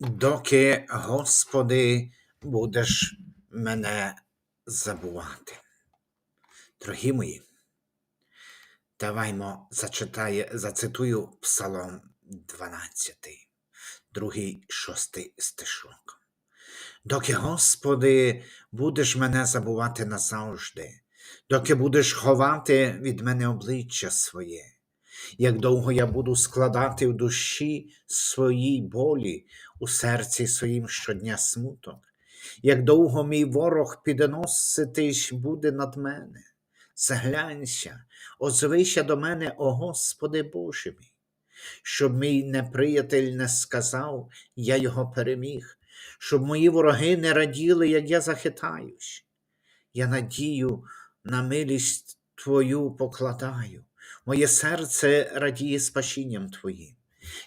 доки, Господи, будеш мене забувати. Дорогі мої, даваймо зачитає, зацитую Псалом 12, другий, шостий стишок. Доки, Господи, будеш мене забувати назавжди, доки будеш ховати від мене обличчя своє, як довго я буду складати в душі своїй болі, у серці своїм щодня смуток, як довго мій ворог підноситись буде над мене. Заглянься, озвися до мене, о Господи Боже мій, щоб мій неприятель не сказав, я його переміг, щоб мої вороги не раділи, як я захитаюсь. Я надію на милість Твою покладаю, моє серце радіє спасінням Твоїм.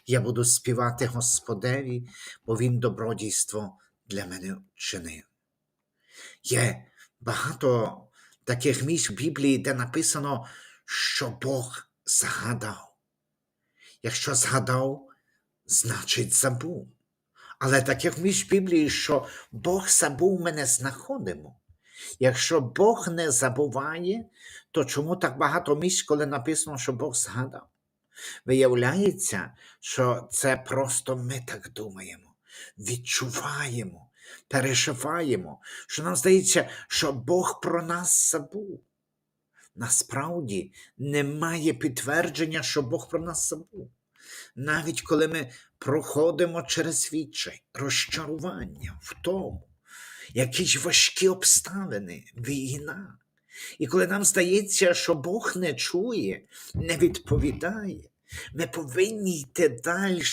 Я буду співати Господеві, бо Він добродійство для мене вчинив. Є багато таких місць в Біблії, де написано, що Бог згадав. Якщо згадав, значить забув. Але таких місць в Біблії, що Бог забув, ми не знаходимо. Якщо Бог не забуває, то чому так багато місць, коли написано, що Бог згадав? Виявляється, що це просто ми так думаємо, відчуваємо, переживаємо, що нам здається, що Бог про нас забув. Насправді немає підтвердження, що Бог про нас забув. Навіть коли ми проходимо через відчай, розчарування, втому, якісь важкі обставини, війна. І коли нам здається, що Бог не чує, не відповідає, ми повинні йти далі,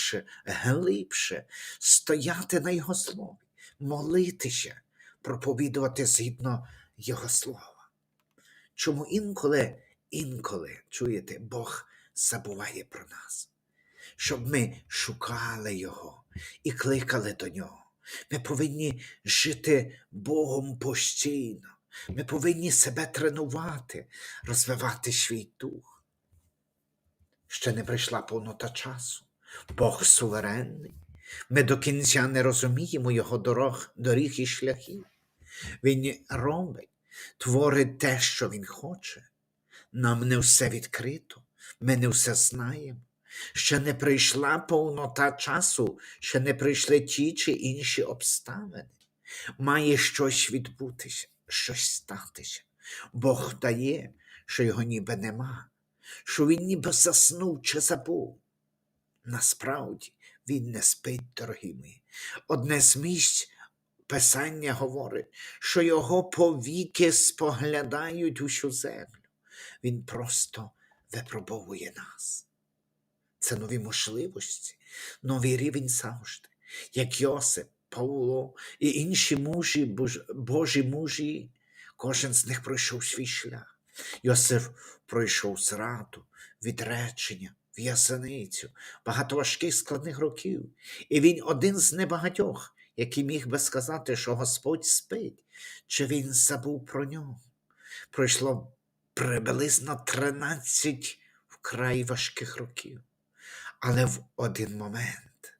глибше, стояти на Його слові, молитися, проповідувати згідно Його слова. Чому інколи, інколи, чуєте, Бог забуває про нас, щоб ми шукали Його і кликали до Нього. Ми повинні жити Богом постійно. Ми повинні себе тренувати, розвивати свій дух. Ще не прийшла повнота часу. Бог суверенний. Ми до кінця не розуміємо Його дорог, доріг і шляхів. Він робить, творить те, що Він хоче. Нам не все відкрито, ми не все знаємо. Ще не прийшла повнота часу, ще не прийшли ті чи інші обставини. Має щось відбутися щось статися. Бог дає, що його ніби нема, що він ніби заснув чи забув. Насправді він не спить, дорогі мої. Одне з місць Писання говорить, що його повіки споглядають усю землю. Він просто випробовує нас. Це нові можливості, новий рівень завжди, як Йосип Павло і інші мужі, Божі мужі, кожен з них пройшов свій шлях. Йосиф пройшов зраду, відречення, в'язаницю, багато важких складних років. І він один з небагатьох, який міг би сказати, що Господь спить, чи він забув про нього. Пройшло приблизно 13 вкрай важких років. Але в один момент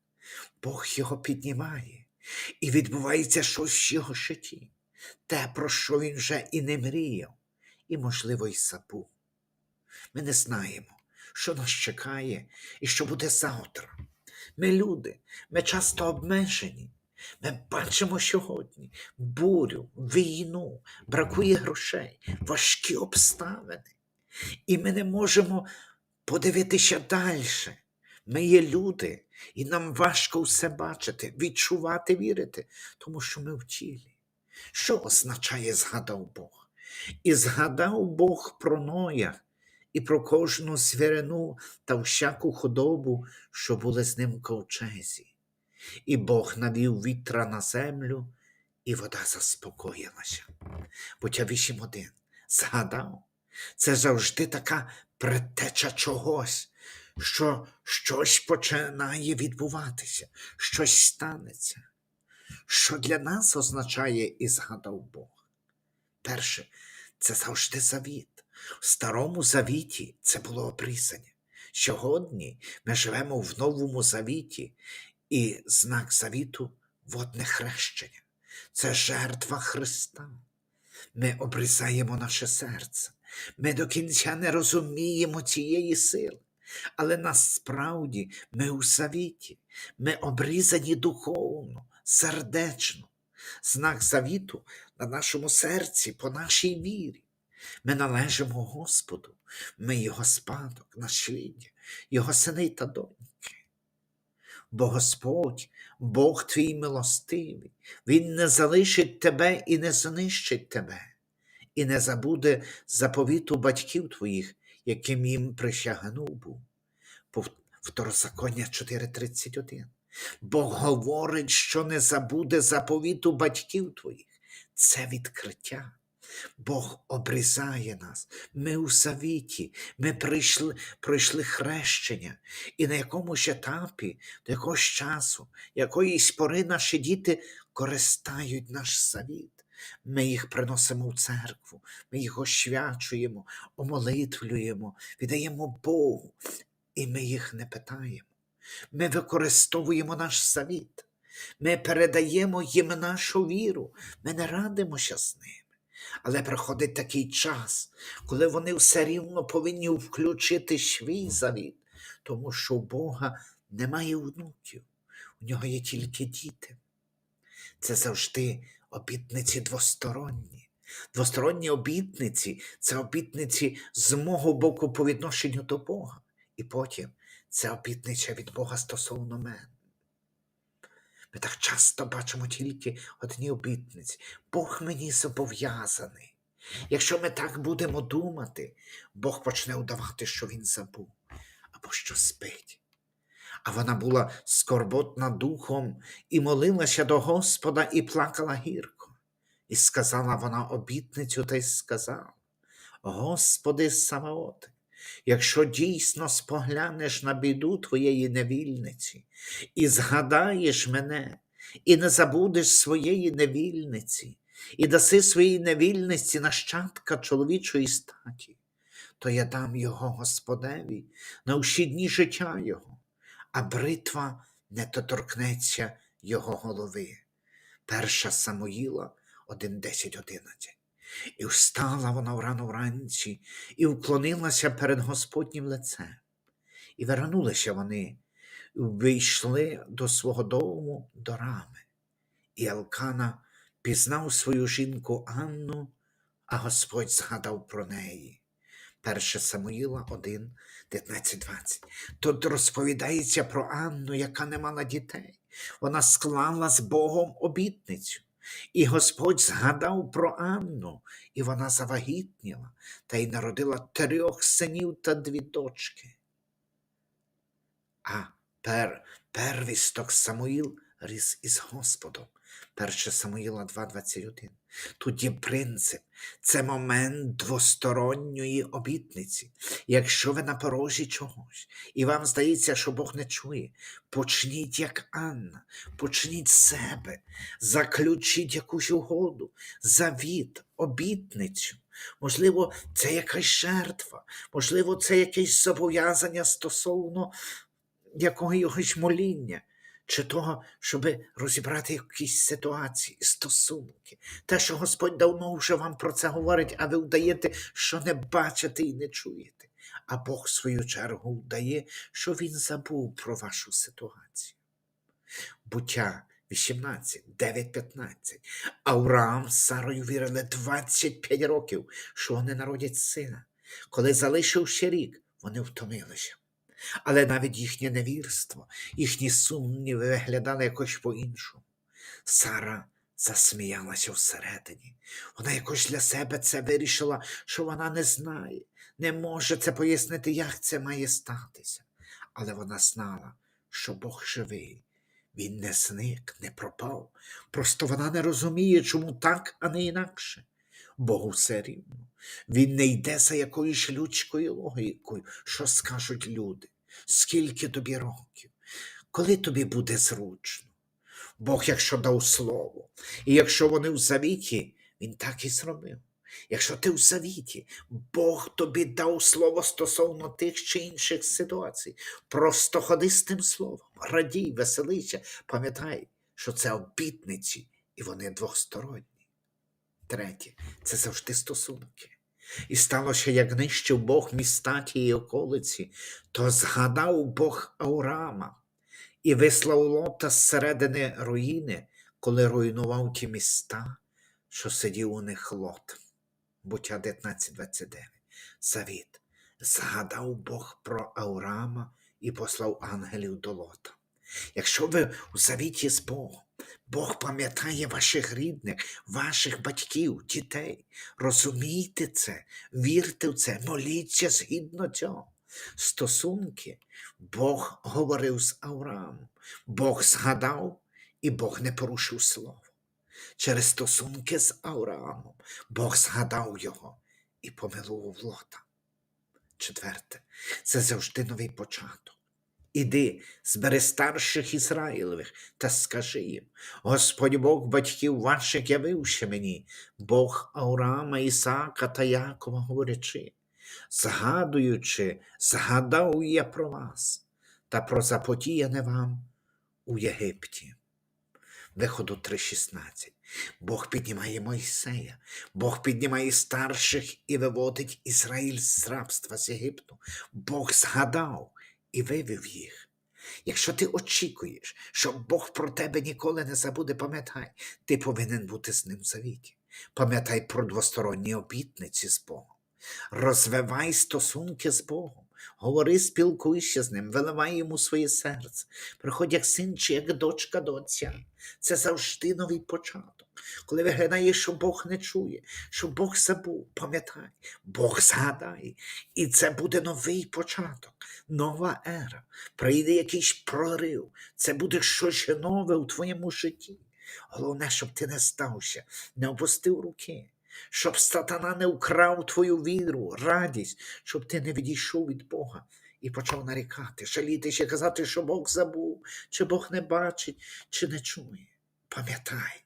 Бог його піднімає і відбувається щось в його житті, те, про що він вже і не мріяв, і, можливо, й забув. Ми не знаємо, що нас чекає і що буде завтра. Ми люди, ми часто обмежені. Ми бачимо сьогодні бурю, війну, бракує грошей, важкі обставини. І ми не можемо подивитися далі. Ми є люди, і нам важко все бачити, відчувати, вірити, тому що ми в тілі. Що означає згадав Бог? І згадав Бог про Ноя і про кожну звірину та всяку худобу, що були з ним в ковчезі. І Бог навів вітра на землю, і вода заспокоїлася. Буття 8.1. Згадав, це завжди така предтеча чогось що щось починає відбуватися, щось станеться. Що для нас означає і згадав Бог? Перше, це завжди завіт. В старому завіті це було обрізання. Сьогодні ми живемо в новому завіті, І знак завіту водне хрещення. Це жертва Христа. Ми обрізаємо наше серце. Ми до кінця не розуміємо цієї сили. Але насправді ми у завіті, ми обрізані духовно, сердечно. Знак завіту на нашому серці, по нашій вірі. Ми належимо Господу, ми Його спадок, насліддя, Його сини та доньки. Бо Господь, Бог твій милостивий, Він не залишить тебе і не знищить тебе, і не забуде заповіту батьків твоїх, яким їм присягнув був. Второзаконня 4.31. Бог говорить, що не забуде заповіту батьків твоїх. Це відкриття. Бог обрізає нас. Ми у завіті, ми прийшли, пройшли хрещення, і на якомусь етапі, до якогось часу, якоїсь пори наші діти користають наш завіт. Ми їх приносимо в церкву, ми їх ощвячуємо, омолитвлюємо, віддаємо Богу, і ми їх не питаємо. Ми використовуємо наш завіт. Ми передаємо їм нашу віру. Ми не радимося з ними. Але приходить такий час, коли вони все рівно повинні включити свій завіт, тому що у Бога немає внуків, у нього є тільки діти. Це завжди обітниці двосторонні. Двосторонні обітниці це обітниці з мого боку по відношенню до Бога. І потім це обітниця від Бога стосовно мене. Ми так часто бачимо тільки одні обітниці. Бог мені зобов'язаний. Якщо ми так будемо думати, Бог почне удавати, що він забув або що спить. А вона була скорботна духом і молилася до Господа і плакала гірко. І сказала вона обітницю та й сказала: Господи Саваоти, якщо дійсно споглянеш на біду твоєї невільниці, і згадаєш мене, і не забудеш своєї невільниці, і даси своїй невільниці нащадка чоловічої статі, то я дам його Господеві на всі дні життя його, а бритва не доторкнеться його голови. Перша Самуїла 1.10.11. І встала вона врано вранці, і вклонилася перед Господнім лицем. І вернулися вони, і вийшли до свого дому до рами. І Елкана пізнав свою жінку Анну, а Господь згадав про неї. 1 Самуїла 1, 19, 20. Тут розповідається про Анну, яка не мала дітей. Вона склала з Богом обітницю. І Господь згадав про Анну, і вона завагітніла та й народила трьох синів та дві дочки. А пер, первісток Самуїл ріс із Господом. 1 Самуїла 2.21. Тут є принцип, це момент двосторонньої обітниці. Якщо ви на порожі чогось, і вам здається, що Бог не чує, почніть як Анна, почніть з себе, заключіть якусь угоду, завіт, обітницю. Можливо, це якась жертва, можливо, це якесь зобов'язання стосовно якогось моління, чи того, щоб розібрати якісь ситуації, стосунки. Те, що Господь давно вже вам про це говорить, а ви вдаєте, що не бачите і не чуєте. А Бог, в свою чергу, вдає, що Він забув про вашу ситуацію. Буття 18, 9, 15. Авраам з Сарою вірили 25 років, що вони народять сина. Коли залишив ще рік, вони втомилися. Але навіть їхнє невірство, їхні сумніви виглядали якось по-іншому. Сара засміялася всередині. Вона якось для себе це вирішила, що вона не знає, не може це пояснити, як це має статися. Але вона знала, що Бог живий. Він не зник, не пропав. Просто вона не розуміє, чому так, а не інакше. Богу все рівно. Він не йде за якоюсь людською логікою, що скажуть люди, скільки тобі років, коли тобі буде зручно. Бог, якщо дав слово, і якщо вони в завіті, він так і зробив. Якщо ти в завіті, Бог тобі дав слово стосовно тих чи інших ситуацій, просто ходи з тим словом, радій, веселися, пам'ятай, що це обітниці, і вони двосторонні. Третє це завжди стосунки. І сталося, як нищив Бог міста тієї околиці, то згадав Бог Аурама і вислав лота зсередини руїни, коли руйнував ті міста, що сидів у них лот. Буття 19.29. Завіт. Згадав Бог про Аурама і послав ангелів до лота. Якщо ви у завіті з Богом, Бог пам'ятає ваших рідних, ваших батьків, дітей. Розумійте це, вірте в це, моліться згідно цього. Стосунки Бог говорив з Авраамом, Бог згадав і Бог не порушив слово. Через стосунки з Авраамом Бог згадав його і помилував Лота. Четверте, це завжди новий початок. Іди, збери старших Ізраїлевих та скажи їм: Господь Бог батьків ваших явивши мені, Бог Авраама, Ісаака та Якова, говорячи, згадуючи, згадав я про вас та про запотіяне вам у Єгипті. Виходу 3.16. Бог піднімає Мойсея, Бог піднімає старших і виводить Ізраїль з рабства з Єгипту. Бог згадав і вивів їх. Якщо ти очікуєш, що Бог про тебе ніколи не забуде, пам'ятай, ти повинен бути з ним в завіті. Пам'ятай про двосторонні обітниці з Богом. Розвивай стосунки з Богом. Говори, спілкуйся з ним, виливай йому своє серце. Приходь як син чи як дочка до отця. Це завжди новий початок. Коли виглядає, що Бог не чує, що Бог забув, пам'ятай, Бог згадає. І це буде новий початок, нова ера. Прийде якийсь прорив. Це буде щось нове у твоєму житті. Головне, щоб ти не здався, не опустив руки, щоб сатана не вкрав твою віру, радість, щоб ти не відійшов від Бога і почав нарікати, жалітися, казати, що Бог забув, чи Бог не бачить, чи не чує. Пам'ятай,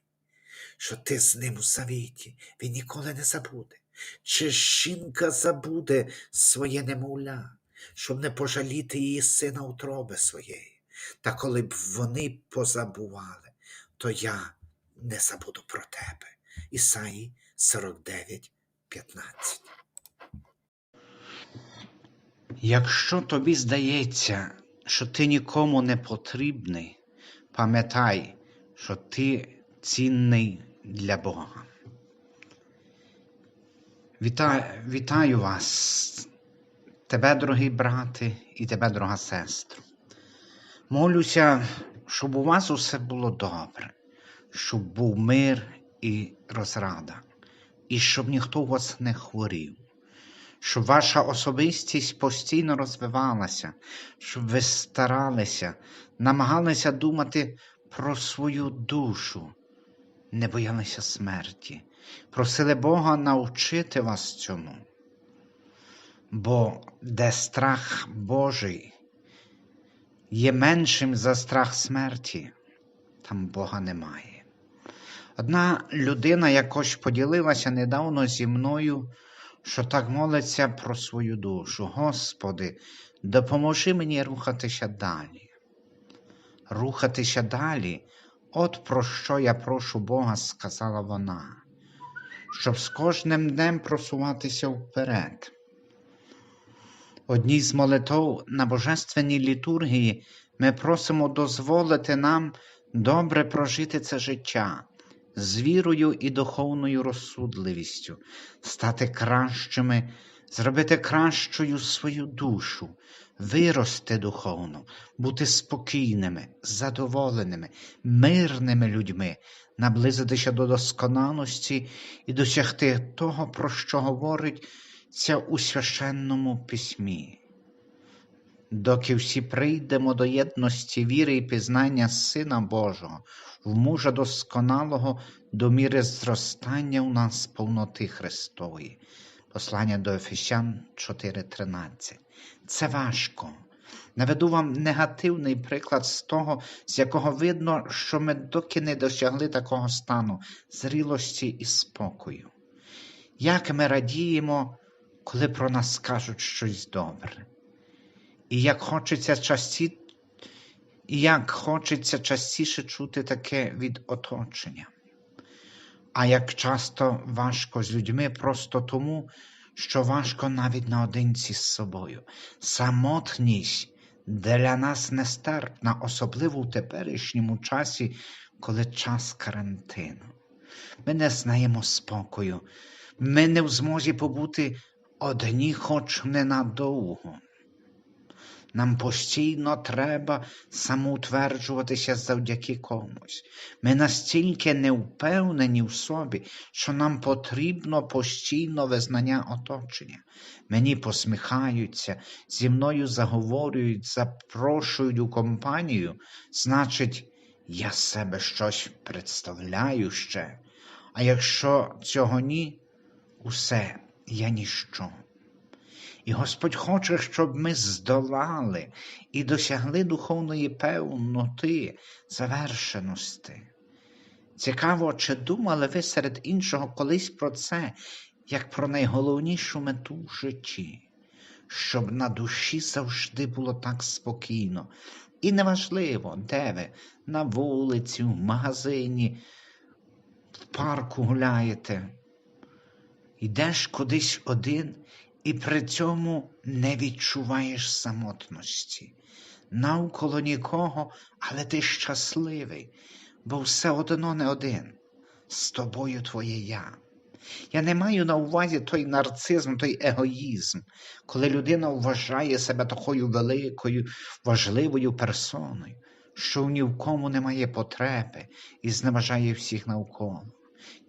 що ти з ним у завіті, він ніколи не забуде. Чи жінка забуде своє немовля, щоб не пожаліти її сина утроби своєї. Та коли б вони позабували, то я не забуду про тебе. Ісаї 49, 15. Якщо тобі здається, що ти нікому не потрібний, пам'ятай, що ти цінний для Бога. Вітаю, вітаю вас, тебе, дорогий брате, і тебе, дорога сестра. Молюся, щоб у вас усе було добре, щоб був мир і розрада, і щоб ніхто у вас не хворів щоб ваша особистість постійно розвивалася, щоб ви старалися, намагалися думати про свою душу, не боялися смерті, просили Бога навчити вас цьому. Бо де страх Божий є меншим за страх смерті, там Бога немає. Одна людина якось поділилася недавно зі мною що так молиться про свою душу. Господи, допоможи мені рухатися далі. Рухатися далі, от про що я прошу Бога, сказала вона, щоб з кожним днем просуватися вперед. Одній з молитов на Божественній літургії ми просимо дозволити нам добре прожити це життя з вірою і духовною розсудливістю, стати кращими, зробити кращою свою душу, вирости духовно, бути спокійними, задоволеними, мирними людьми, наблизитися до досконалості і досягти того, про що говорить це у священному письмі. Доки всі прийдемо до єдності віри і пізнання Сина Божого, в мужа досконалого до міри зростання у нас повноти Христової. Послання до Ефесян 4:13. Це важко. Наведу вам негативний приклад з того, з якого видно, що ми доки не досягли такого стану зрілості і спокою. як ми радіємо, коли про нас скажуть щось добре. І як хочеться часті... і як хочеться частіше чути таке від оточення. А як часто важко з людьми просто тому, що важко навіть наодинці з собою. Самотність для нас нестерпна, особливо в теперішньому часі, коли час карантину. Ми не знаємо спокою, ми не в змозі побути одні, хоч ненадовго. Нам постійно треба самоутверджуватися завдяки комусь. Ми настільки не впевнені в собі, що нам потрібно постійно визнання оточення. Мені посміхаються, зі мною заговорюють, запрошують у компанію, значить, я себе щось представляю ще. А якщо цього ні, усе я ніщо. І Господь хоче, щоб ми здолали і досягли духовної певноти, завершеності. Цікаво, чи думали ви серед іншого колись про це, як про найголовнішу мету в житті, щоб на душі завжди було так спокійно. І неважливо, де ви, на вулиці, в магазині, в парку гуляєте, йдеш кудись один і при цьому не відчуваєш самотності. Навколо нікого, але ти щасливий, бо все одно не один. З тобою твоє я. Я не маю на увазі той нарцизм, той егоїзм, коли людина вважає себе такою великою, важливою персоною, що ні в кому немає потреби і зневажає всіх навколо.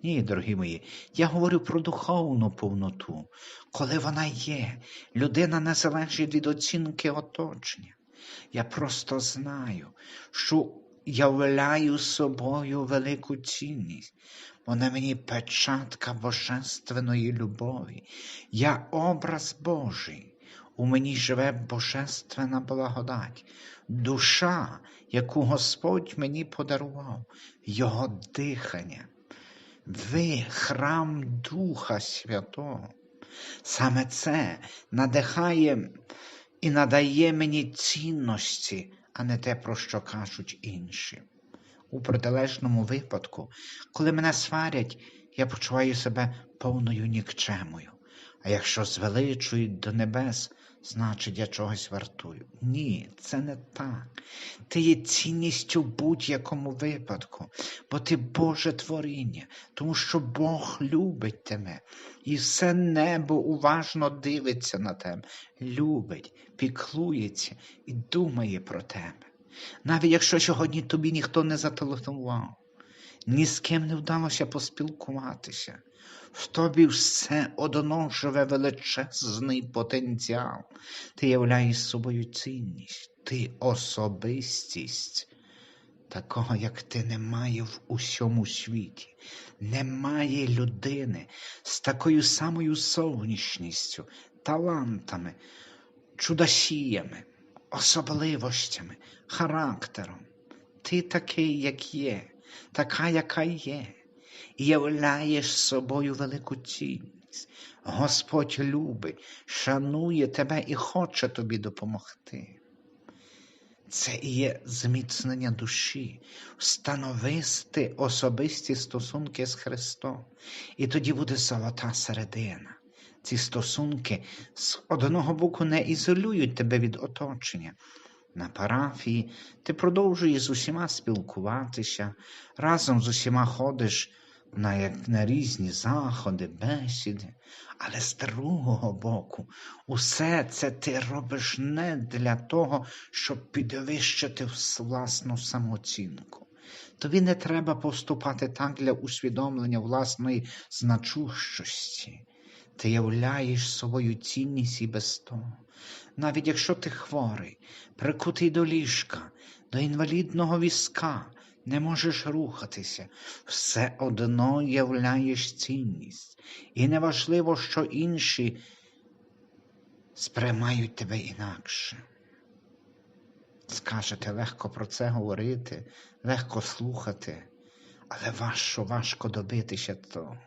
Ні, дорогі мої, я говорю про духовну повноту, коли вона є, людина не залежить від оцінки оточення. Я просто знаю, що являю собою велику цінність. Вона мені печатка божественної любові. Я образ Божий. У мені живе божественна благодать, душа, яку Господь мені подарував, Його дихання. Ви храм Духа Святого. Саме це надихає і надає мені цінності, а не те, про що кажуть інші. У протилежному випадку, коли мене сварять, я почуваю себе повною нікчемою. А якщо звеличують до небес, значить я чогось вартую. Ні, це не так. Ти є цінністю в будь-якому випадку, бо ти Боже творіння, тому що Бог любить тебе, і все небо уважно дивиться на тебе, любить, піклується і думає про тебе. Навіть якщо сьогодні тобі ніхто не зателефонував, ні з ким не вдалося поспілкуватися. В тобі все одно живе величезний потенціал. Ти являєш собою цінність, ти особистість. Такого, як ти, немає в усьому світі. Немає людини з такою самою зовнішністю, талантами, чудосіями, особливостями, характером. Ти такий, як є, така, яка є і являєш собою велику цінність. Господь любить, шанує тебе і хоче тобі допомогти. Це і є зміцнення душі, встановисти особисті стосунки з Христом. І тоді буде золота середина. Ці стосунки з одного боку не ізолюють тебе від оточення. На парафії ти продовжуєш з усіма спілкуватися, разом з усіма ходиш на, як, на різні заходи, бесіди, але з другого боку, усе це ти робиш не для того, щоб підвищити власну самооцінку. Тобі не треба поступати так для усвідомлення власної значущості. Ти являєш свою цінність і без того. Навіть якщо ти хворий, прикутий до ліжка, до інвалідного візка, не можеш рухатися, все одно являєш цінність. І неважливо, що інші сприймають тебе інакше. Скажете, легко про це говорити, легко слухати, але важко, важко добитися того.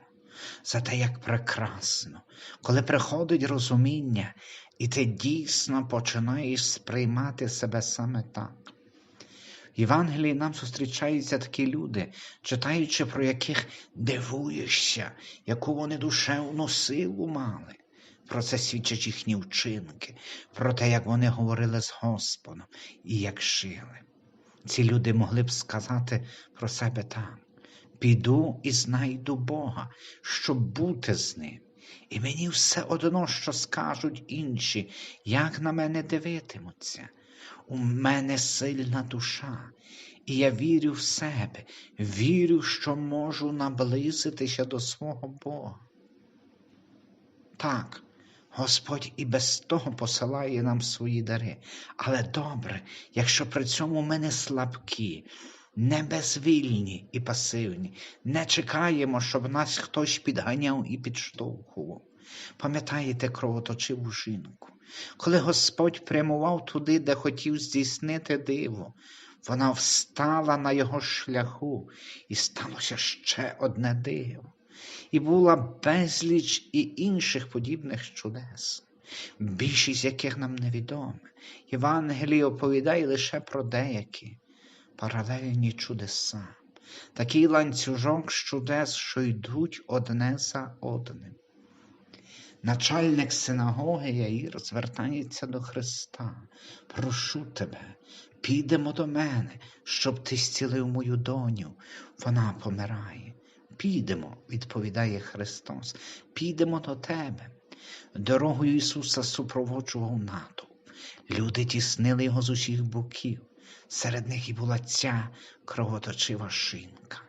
За те, як прекрасно, коли приходить розуміння, і ти дійсно починаєш сприймати себе саме так. В Євангелії нам зустрічаються такі люди, читаючи про яких дивуєшся, яку вони душевну силу мали. Про це свідчать їхні вчинки, про те, як вони говорили з Господом і як жили. Ці люди могли б сказати про себе так: піду і знайду Бога, щоб бути з ним. І мені все одно, що скажуть інші, як на мене дивитимуться. У мене сильна душа, і я вірю в себе, вірю, що можу наблизитися до свого Бога. Так, Господь і без того посилає нам свої дари, але добре, якщо при цьому ми не слабкі, не безвільні і пасивні, не чекаємо, щоб нас хтось підганяв і підштовхував. Пам'ятаєте кровоточиву жінку, коли Господь прямував туди, де хотів здійснити диво, вона встала на його шляху, і сталося ще одне диво. І була безліч і інших подібних чудес, більшість яких нам невідоме. Євангеліє оповідає лише про деякі паралельні чудеса, такий ланцюжок з чудес, що йдуть одне за одним. Начальник синагоги Яїр звертається до Христа. Прошу тебе, підемо до мене, щоб ти зцілив мою доню. Вона помирає. Підемо, відповідає Христос, підемо до тебе. Дорогою Ісуса супроводжував натовп. Люди тіснили його з усіх боків. Серед них і була ця кровоточива жінка.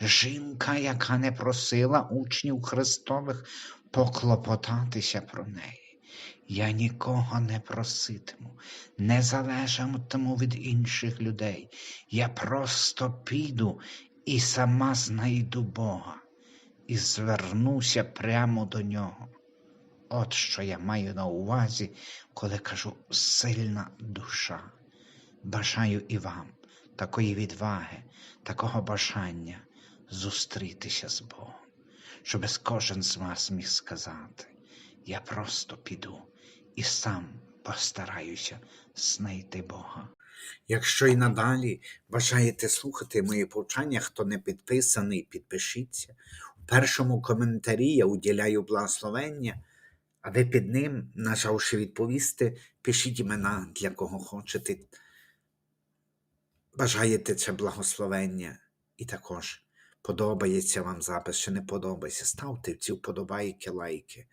Жінка, яка не просила учнів Христових поклопотатися про неї. Я нікого не проситиму, не залежатиму від інших людей. Я просто піду і сама знайду Бога і звернуся прямо до нього. От що я маю на увазі, коли кажу сильна душа. Бажаю і вам такої відваги, такого бажання зустрітися з Богом, щоб кожен з вас міг сказати, я просто піду і сам постараюся знайти Бога. Якщо і надалі бажаєте слухати мої повчання, хто не підписаний, підпишіться. У першому коментарі я уділяю благословення, а ви під ним, нажавши відповісти, пишіть імена, для кого хочете. Бажаєте це благословення. І також подобається вам запис, чи не подобається. Ставте ці вподобайки, лайки.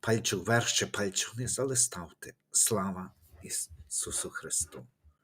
Пальчик вверх чи пальчик вниз, але ставте. Слава Ісусу Христу!